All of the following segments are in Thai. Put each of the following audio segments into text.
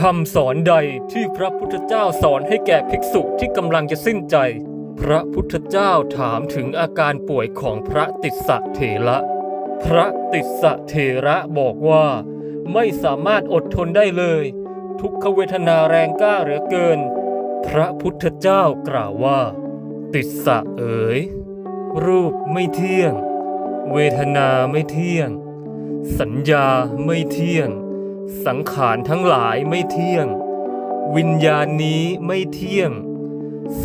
คำสอนใดที่พระพุทธเจ้าสอนให้แก่ภิกษุที่กำลังจะสิ้นใจ พระพุทธเจ้าถามถึงอาการป่วยของพระติสสะเถระ พระติสสะเถระบอกว่า ไม่สามารถอดทนได้เลย ทุกขเวทนาแรงกล้าเหลือเกิน พระพุทธเจ้ากล่าวว่า ติสสะเอ๋ย รูปไม่เที่ยง เวทนาไม่เที่ยง สัญญาไม่เที่ยง สังขารทั้งหลายไม่เที่ยง วิญญาณนี้ไม่เที่ยง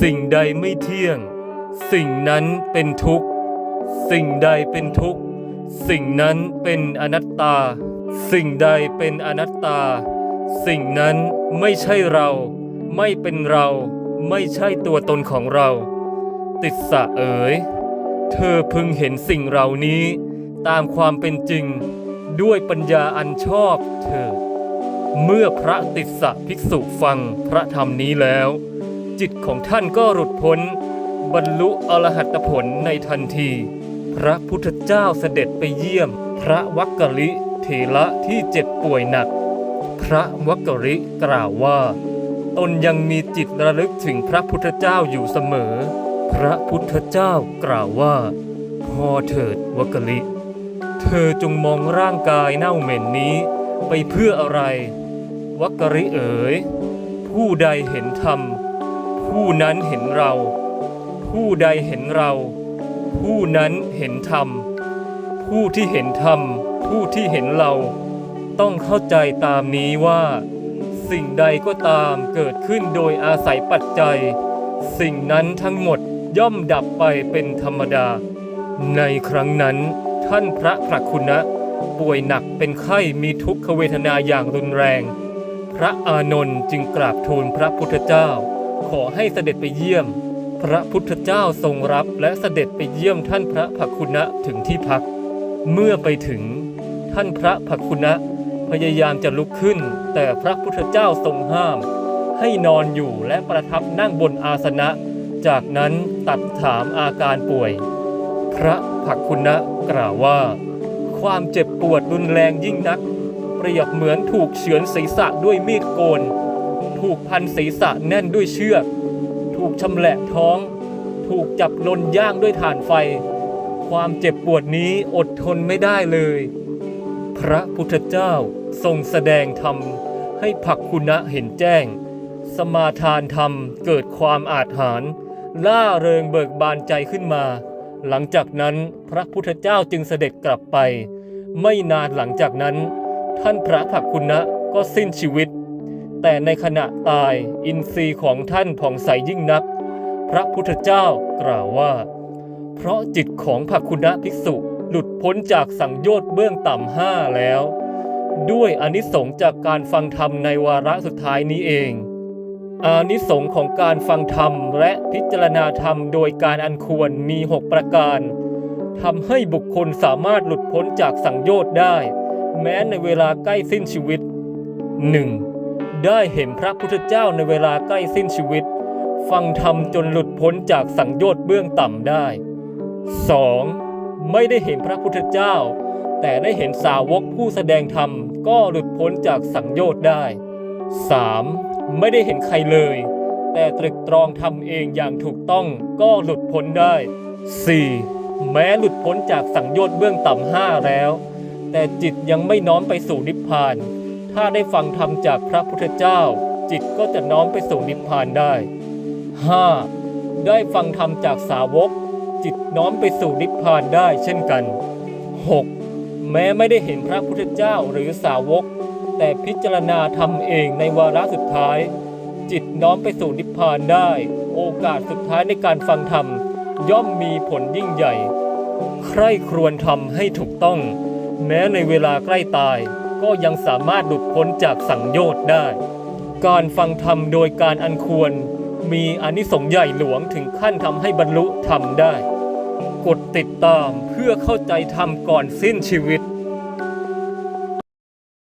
สิ่งใดไม่เที่ยง สิ่งนั้นเป็นทุกข์ สิ่งใดเป็นทุกข์ สิ่งนั้นเป็นอนัตตา สิ่งใดเป็นอนัตตา สิ่งนั้นไม่ใช่เรา ไม่เป็นเรา ไม่ใช่ตัวตนของเรา ติสสะเอ๋ย เธอพึงเห็นสิ่งเหล่านี้ตามความเป็นจริง ด้วยปัญญาอันชอบเถิดเมื่อพระติสสะภิกษุฟังพระธรรมนี้แล้ว จิตของท่านก็หลุดพ้น บรรลุอรหัตผลในทันที พระพุทธเจ้าเสด็จไปเยี่ยม พระวักกะลิเถระที่เจ็บป่วยหนัก พระวักกะลิกล่าวว่า ตนยังมีจิตระลึกถึงพระพุทธเจ้าอยู่เสมอ พระพุทธเจ้ากล่าวว่า พอเถิดวักกะลิ เธอจงมองร่างกายเน่าเหม็นนี้ ไปเพื่ออะไร วักกะริเอ๋ย ผู้ใดเห็นธรรม ผู้นั้นเห็นเรา ผู้ใดเห็นเรา ผู้นั้นเห็นธรรม ผู้ที่เห็นธรรม ผู้ที่เห็นเรา ต้องเข้าใจตามนี้ว่า สิ่งใดก็ตามเกิดขึ้นโดยอาศัยปัจจัย สิ่งนั้นทั้งหมดย่อมดับไปเป็นธรรมดา ในครั้งนั้น ท่านพระพระคุณะป่วยหนักเป็นไข้มีทุกขเวทนาอย่างรุนแรง พระอานนท์จึงกราบทูลพระพุทธเจ้า ขอให้เสด็จไปเยี่ยม พระพุทธเจ้าทรงรับและเสด็จไปเยี่ยมท่านพระภักคุณะถึงที่พัก เมื่อไปถึง ท่านพระภักคุณะพยายามจะลุกขึ้น แต่พระพุทธเจ้าทรงห้าม ให้นอนอยู่และประทับนั่งบนอาสนะ จากนั้นตัดถามอาการป่วย พระภักคุณะกล่าวว่า ความเจ็บปวดรุนแรงยิ่งนัก เปรียบเหมือนถูกเฉือนศีรษะด้วยมีดโกน ถูกพันศีรษะแน่นด้วยเชือก ถูกชำแหละท้อง ถูกจับลนย่างด้วยถ่านไฟ ความเจ็บปวดนี้อดทนไม่ได้เลย พระพุทธเจ้าทรงแสดงธรรมให้ภักคุณะเห็นแจ้ง สมาทานธรรมเกิดความอาจหารล่าเริงเบิกบานใจขึ้นมา หลังจากนั้นพระพุทธเจ้าจึงเสด็จกลับไป ไม่นานหลังจากนั้น ท่านพระภักคุณะก็สิ้นชีวิต แต่ในขณะตายอินทรีย์ของท่านผ่องใสยิ่งนัก พระพุทธเจ้ากล่าวว่า เพราะจิตของภักคุณะภิกษุหลุดพ้นจากสังโยชน์เบื้องต่ำห้าแล้ว ด้วยอนิสงส์จากการฟังธรรมในวาระสุดท้ายนี้เอง อานิสงส์ของการฟังธรรมและพิจารณาธรรมโดยการอันควรมี 6 ประการทำให้บุคคลสามารถหลุดพ้นจากสังโยชน์ได้ แม้ในเวลาใกล้สิ้นชีวิต 1. ได้เห็นพระพุทธเจ้าในเวลาใกล้สิ้นชีวิต ฟังธรรมจนหลุดพ้นจากสังโยชน์เบื้องต่ำได้ 2. ไม่ได้เห็นพระพุทธเจ้า แต่ได้เห็นสาวกผู้แสดงธรรมก็หลุดพ้นจากสังโยชน์ได้ 3. ไม่ได้เห็นใครเลย แต่ตรึกตรองทำเองอย่างถูกต้องก็หลุดพ้นได้ 4. แม้หลุดพ้นจากสังโยชน์เบื้องต่ำห้าแล้ว แต่จิตยังไม่น้อมไปสู่นิพพาน ถ้าได้ฟังธรรมจากพระพุทธเจ้า จิตก็จะน้อมไปสู่นิพพานได้ 5. ได้ฟังธรรมจากสาวก จิตน้อมไปสู่นิพพานได้เช่นกัน 6. แม้ไม่ได้เห็นพระพุทธเจ้าหรือสาวก แต่พิจารณาทำเองในวาระสุดท้าย จิตน้อมไปสู่นิพพานได้ โอกาสสุดท้ายในการฟังธรรม ย่อมมีผลยิ่งใหญ่ ใคร่ครวญทำให้ถูกต้อง แม้ในเวลาใกล้ตายก็ยังสามารถหลุดพ้นจากสังโยชน์ได้ การฟังธรรมโดยการอันควร มีอนิสงส์ใหญ่หลวงถึงขั้นทำให้บรรลุธรรมได้ กดติดตามเพื่อเข้าใจธรรมก่อนสิ้นชีวิต